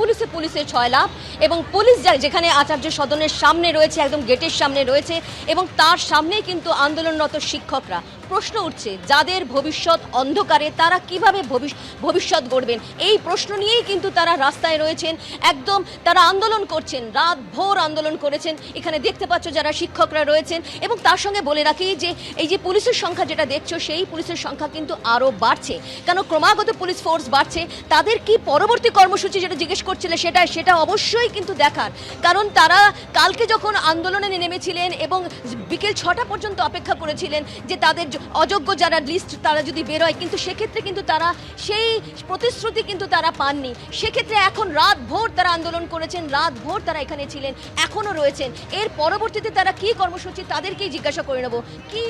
পুলিশে পুলিশের ছয় লাভ এবং পুলিশ যেখানে আচার্য সদনের সামনে রয়েছে, একদম গেটের সামনে রয়েছে এবং তার সামনেই কিন্তু আন্দোলনরত শিক্ষকরা প্রশ্ন উঠছে, যাদের ভবিষ্যৎ অন্ধকারে তারা কীভাবে ভবিষ- ভবিষ্যৎ গড়বেন? এই প্রশ্ন নিয়েই কিন্তু তারা রাস্তায় রয়েছেন। একদম তারা আন্দোলন করছেন, রাত ভোর আন্দোলন করেছেন। এখানে দেখতে পাচ্ছ যারা শিক্ষকরা রয়েছেন। এবং তার সঙ্গে বলে রাখি যে, এই যে পুলিশের সংখ্যা যেটা দেখছ, সেই পুলিশের সংখ্যা কিন্তু আরও বাড়ছে। কেন ক্রমাগত পুলিশ ফোর্স বাড়ছে? তাদের কি পরবর্তী কর্মসূচি যেটা জিজ্ঞেস করছিলে, সেটা সেটা অবশ্যই কিন্তু দেখার। কারণ তারা কালকে যখন আন্দোলনে নেমেছিলেন এবং বিকেল ছটা পর্যন্ত অপেক্ষা করেছিলেন যে তাদের অযোগ্য যারা লিস্ট তারা যদি বেরোয় কিন্তু সেক্ষেত্রে কিন্তু তারা সেই প্রতিশ্রুতি কিন্তু তারা পাননি। সেক্ষেত্রে এখন রাত ভোর তারা আন্দোলন করেছেন, রাত ভোর তারা এখানে ছিলেন, এখনও রয়েছেন। এর পরবর্তীতে তারা কি কর্মসূচি তাদেরকেই জিজ্ঞাসা করে নেব। কি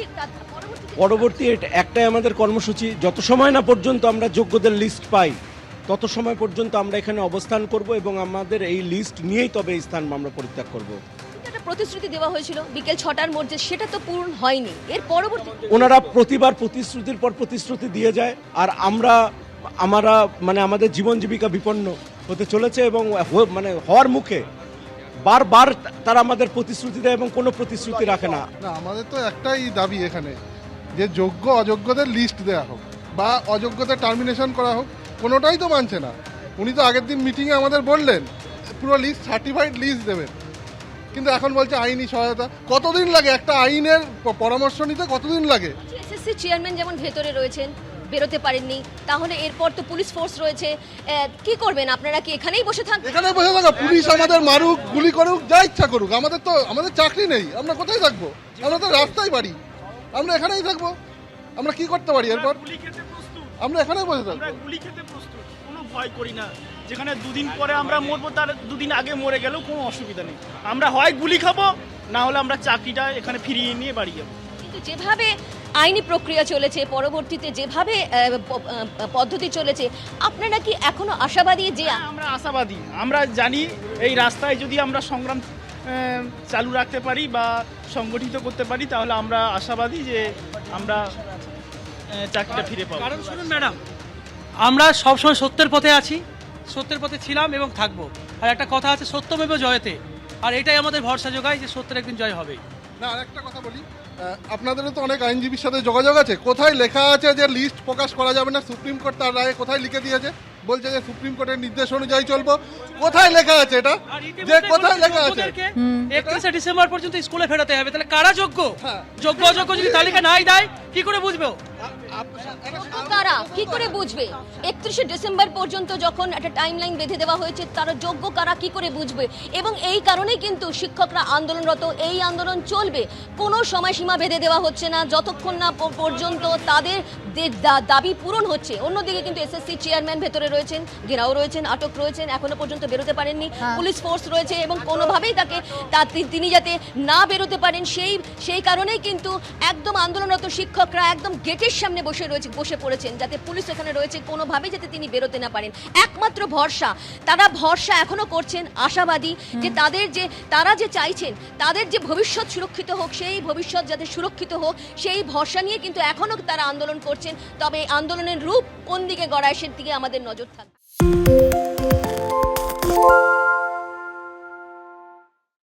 পরবর্তী একটাই আমাদের কর্মসূচি, যত সময় না পর্যন্ত আমরা যোগ্যদের লিস্ট পাই, তত সময় পর্যন্ত আমরা এখানে অবস্থান করব এবং আমাদের এই লিস্ট নিয়েই তবে এই স্থান আমরা পরিত্যাগ করব। প্রতিশ্রুতি দেওয়া হয়েছিল বিকেল ছটার মধ্যে সেটা তো পূরণ হয়নি। এর পরবর্তী ওনারা প্রতিবার প্রতিশ্রুতির পর প্রতিশ্রুতি দিয়ে যায় আর আমরা আমরা মানে আমাদের জীবন জীবিকা বিপন্ন হতে চলেছে এবং মানে হওয়ার মুখে বারবার তারা আমাদের প্রতিশ্রুতি দেয় এবং কোনো প্রতিশ্রুতি রাখে না। না আমাদের তো একটাই দাবি এখানে যে যোগ্য অযোগ্যদের লিস্ট দেওয়া হোক বা অযোগ্যদের টার্মিনেশন করা হোক কোনোটাই তো মানছে না। উনি তো আগের দিন মিটিংয়ে আমাদের বললেন পুরো লিস্ট সার্টিফাইড লিস্ট দেবেন। কিন্তু এখন বলছে আইনি সহায়তা। কতদিন লাগে? একটা আইনের পরামর্শ নিতে কতদিন লাগে? এসএসসি চেয়ারম্যান যেমন ভেতরে রয়েছেন বেরোতে পারেননি তাহলে এরপর তো পুলিশ ফোর্স রয়েছে। কি করবেন? আপনারা কি এখানেই বসে থাকবেন এখানে বসে থাকা। পুলিশ আমাদের মারুক গুলি করুক যা ইচ্ছা করুক। আমাদের তো আমাদের চাকরি নেই। আমরা কোথায় থাকব? আমরা তো রাস্তায় বাড়ি। আমরা এখানেই থাকব। আমরা কি করতে পারি এরপর? গুলি খেতে প্রস্তুত। আমরা এখানেই বসে থাকব। ভয় করি না। যেখানে দুদিন পরে আমরা মরবো তার দুদিন আগে মরে গেলেও কোনো অসুবিধা নেই। আমরা হয় গুলি খাব না হলে আমরা চাকরিটা এখানে ফিরিয়ে নিয়ে বাড়ি যাব। কিন্তু যেভাবে আইনি প্রক্রিয়া চলেছে পরবর্তীতে যেভাবে পদ্ধতি চলেছে আপনারা কি এখনও আশাবাদী যে হ্যাঁ, আমরা আশাবাদী। আমরা জানি এই রাস্তায় যদি আমরা সংগ্রাম চালু রাখতে পারি বা সংগঠিত করতে পারি তাহলে আমরা আশাবাদী যে আমরা চাকরিটা ফিরে পাবো। কারণ শুনুন ম্যাডাম আমরা সবসময় সত্যের পথে আছি সত্যের পথে ছিলাম এবং থাকব। আর একটা কথা আছে সত্যমেব জয়তে। আর এটাই আমাদের ভরসা যোগায় যে সত্যের একদিন জয় হবে। না আরেকটা কথা বলি। আপনাদেরও তো অনেক আইনজীবীর সাথে যোগাযোগ আছে। কোথায় লেখা আছে যে লিস্ট প্রকাশ করা যাবে না? সুপ্রিম কোর্ট তার রায়ে কোথায় লিখে দিয়েছে? বলছে যে সুপ্রিম কোর্টের নির্দেশ অনুযায়ী চলবো। কোথায় লেখা আছে এটা? যে কোথায় লেখা আছে? একত্রিশে ডিসেম্বর পর্যন্ত স্কুলে ফেরাতে হবে। তাহলে কারা যোগ্য? হ্যাঁ। যোগ্য অযোগ্য যদি তালিকা নাই দেয় কি করে বুঝবে? কারা কি করে বুঝবে? একত্রিশে ডিসেম্বর পর্যন্ত যখন একটা টাইমলাইন বেঁধে দেওয়া হয়েছে তারা যোগ্য কারা কি করে বুঝবে? এবং এই কারণেই কিন্তু শিক্ষকরা আন্দোলনরত এই আন্দোলন চলবে। কোনো সময়সীমা বেঁধে দেওয়া হচ্ছে না যতক্ষণ না পর্যন্ত তাদের দাবি পূরণ হচ্ছে। অন্যদিকে কিন্তু এসএসসি চেয়ারম্যান ভেতরে রয়েছেন ঘেরাও রয়েছেন আটক রয়েছেন এখনও পর্যন্ত বেরোতে পারেননি। পুলিশ ফোর্স রয়েছে এবং কোনোভাবেই তাকে তিনি যাতে না বেরোতে পারেন সেই সেই কারণেই কিন্তু একদম আন্দোলনরত শিক্ষকরা একদম গেটের সামনে বসে রয়েছে বসে পড়েছেন যাতে পুলিশ এখানে রয়েছে কোনোভাবে যাতে তিনি বেরোতে না পারেন। একমাত্র ভরসা তারা ভরসা এখনও করছেন আশাবাদী যে তাদের যে তারা যে চাইছেন তাদের যে ভবিষ্যৎ সুরক্ষিত হোক সেই ভবিষ্যৎ যাতে সুরক্ষিত হোক সেই ভরসা নিয়ে কিন্তু এখনও তারা আন্দোলন করছেন। তবে এই আন্দোলনের রূপ কোন দিকে গড়ায় সেদিকে আমাদের নজর থাকবে।